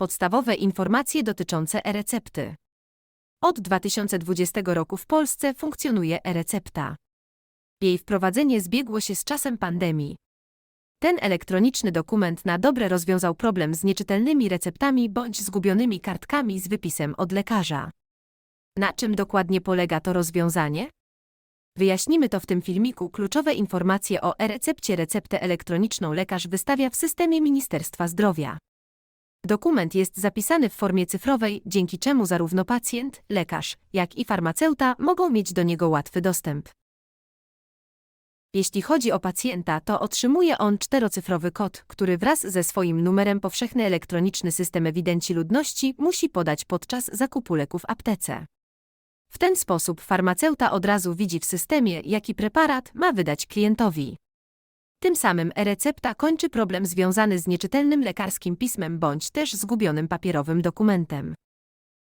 Podstawowe informacje dotyczące e-recepty. Od 2020 roku w Polsce funkcjonuje e-recepta. Jej wprowadzenie zbiegło się z czasem pandemii. Ten elektroniczny dokument na dobre rozwiązał problem z nieczytelnymi receptami bądź zgubionymi kartkami z wypisem od lekarza. Na czym dokładnie polega to rozwiązanie? Wyjaśnimy to w tym filmiku. Kluczowe informacje o e-recepcie. Receptę elektroniczną lekarz wystawia w systemie Ministerstwa Zdrowia. Dokument jest zapisany w formie cyfrowej, dzięki czemu zarówno pacjent, lekarz, jak i farmaceuta mogą mieć do niego łatwy dostęp. Jeśli chodzi o pacjenta, to otrzymuje on czterocyfrowy kod, który wraz ze swoim numerem powszechny elektroniczny system ewidencji ludności musi podać podczas zakupu leku w aptece. W ten sposób farmaceuta od razu widzi w systemie, jaki preparat ma wydać klientowi. Tym samym e-recepta kończy problem związany z nieczytelnym lekarskim pismem bądź też zgubionym papierowym dokumentem.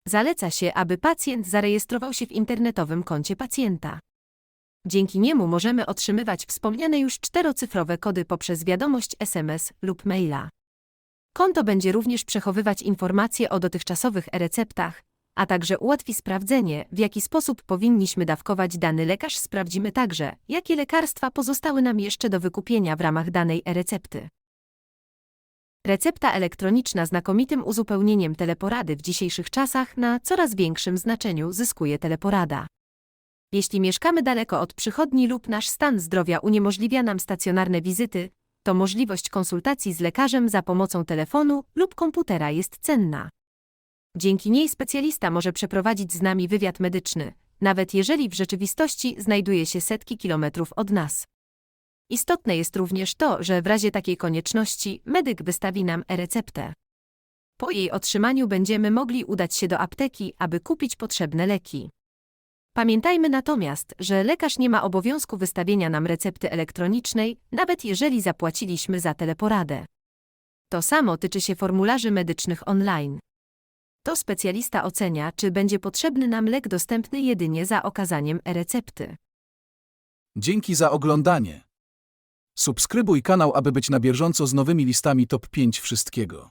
Zaleca się, aby pacjent zarejestrował się w internetowym koncie pacjenta. Dzięki niemu możemy otrzymywać wspomniane już czterocyfrowe kody poprzez wiadomość SMS lub maila. Konto będzie również przechowywać informacje o dotychczasowych e-receptach, a także ułatwi sprawdzenie, w jaki sposób powinniśmy dawkować dany lekarz. Sprawdzimy także, jakie lekarstwa pozostały nam jeszcze do wykupienia w ramach danej e-recepty. Recepta elektroniczna znakomitym uzupełnieniem teleporady w dzisiejszych czasach na coraz większym znaczeniu zyskuje teleporada. Jeśli mieszkamy daleko od przychodni lub nasz stan zdrowia uniemożliwia nam stacjonarne wizyty, to możliwość konsultacji z lekarzem za pomocą telefonu lub komputera jest cenna. Dzięki niej specjalista może przeprowadzić z nami wywiad medyczny, nawet jeżeli w rzeczywistości znajduje się setki kilometrów od nas. Istotne jest również to, że w razie takiej konieczności medyk wystawi nam e-receptę. Po jej otrzymaniu będziemy mogli udać się do apteki, aby kupić potrzebne leki. Pamiętajmy natomiast, że lekarz nie ma obowiązku wystawienia nam recepty elektronicznej, nawet jeżeli zapłaciliśmy za teleporadę. To samo tyczy się formularzy medycznych online. To specjalista ocenia, czy będzie potrzebny nam lek dostępny jedynie za okazaniem e-recepty. Dzięki za oglądanie. Subskrybuj kanał, aby być na bieżąco z nowymi listami top 5 wszystkiego.